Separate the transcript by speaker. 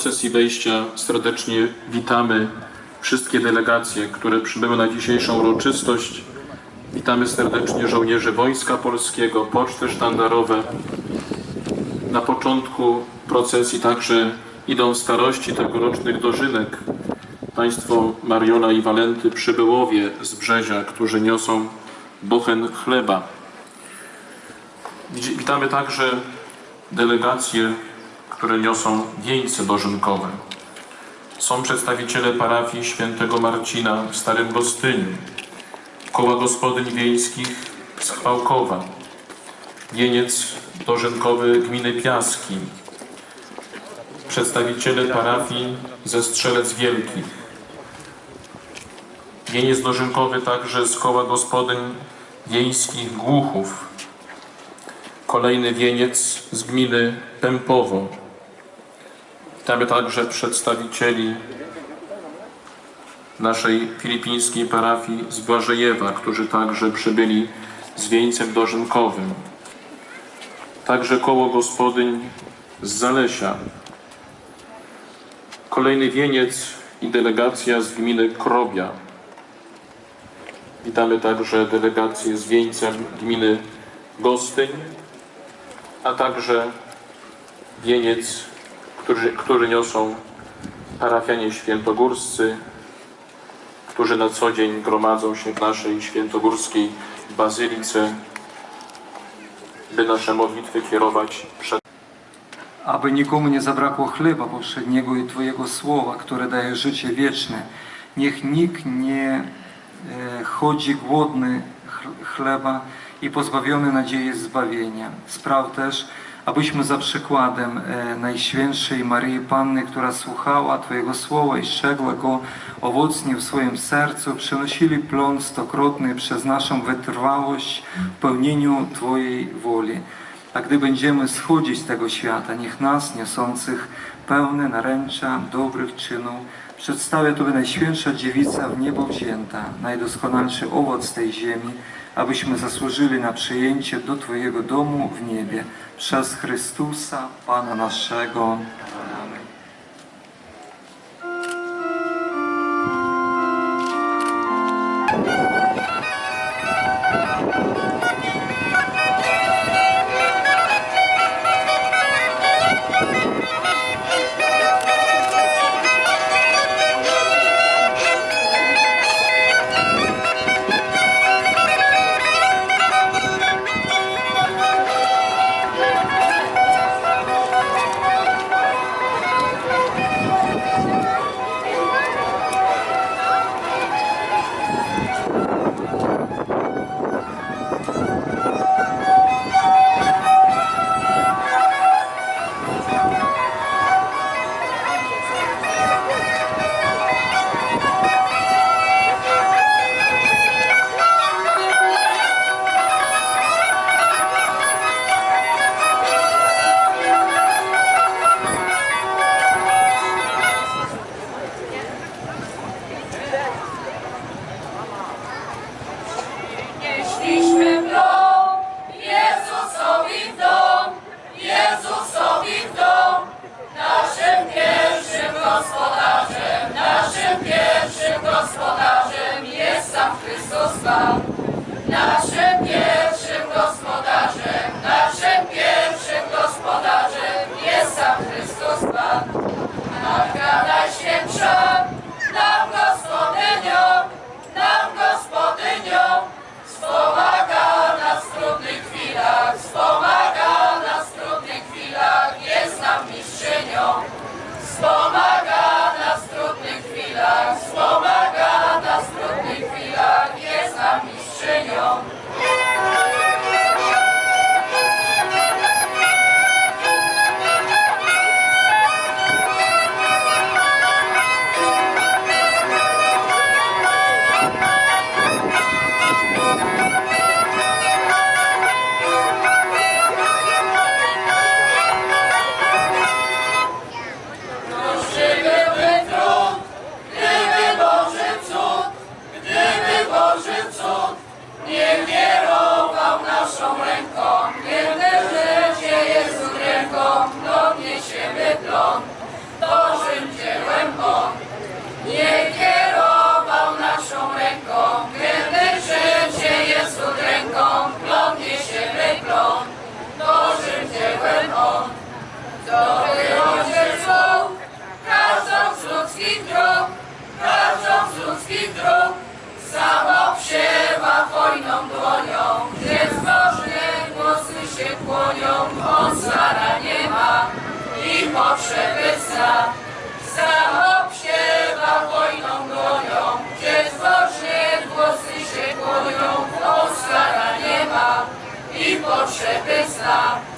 Speaker 1: procesji wejścia serdecznie witamy wszystkie delegacje, które przybyły na dzisiejszą uroczystość. Witamy serdecznie żołnierzy Wojska Polskiego, poczty sztandarowe. Na początku procesji także idą starości tegorocznych dożynek. Państwo Mariola i Walenty przybyłowie z Brzezia, którzy niosą bochen chleba. Witamy także delegacje, które niosą wieńce dożynkowe. Są przedstawiciele parafii świętego Marcina w Starym Gostyniu, koła gospodyń wiejskich z Chwałkowa, wieniec dożynkowy gminy Piaski, przedstawiciele parafii ze Strzelec Wielkich, wieniec dożynkowy także z koła gospodyń wiejskich Głuchów, kolejny wieniec z gminy Pępowo. Witamy także przedstawicieli naszej filipińskiej parafii z Błażejewa, którzy także przybyli z wieńcem dożynkowym. Także koło gospodyń z Zalesia. Kolejny wieniec i delegacja z gminy Krobia. Witamy także delegację z wieńcem gminy Gostyń, a także wieniec, który, który niosą parafianie świętogórscy, którzy na co dzień gromadzą się w naszej świętogórskiej bazylice, by nasze modlitwy kierować przed
Speaker 2: aby nikomu nie zabrakło chleba powszedniego i Twojego słowa, które daje życie wieczne. Niech nikt nie e, chodzi głodny ch- chleba i pozbawiony nadziei zbawienia. Spraw też, abyśmy za przykładem e, Najświętszej Maryi Panny, która słuchała Twojego słowa i strzegła go owocnie w swoim sercu, przynosili plon stokrotny przez naszą wytrwałość w pełnieniu Twojej woli. A gdy będziemy schodzić z tego świata, niech nas, niosących pełne naręcza dobrych czynów, przedstawia Tobie Najświętsza Dziewica w niebo wzięta, najdoskonalszy owoc tej ziemi, abyśmy zasłużyli na przyjęcie do Twojego domu w niebie przez Chrystusa, Pana naszego.
Speaker 3: Yeah. long.
Speaker 1: Potrzeby zna. Sam obsiewa wojną gonią, gdzie zbożnie głosy się kłonią, Polska nie ma i potrzeby zna.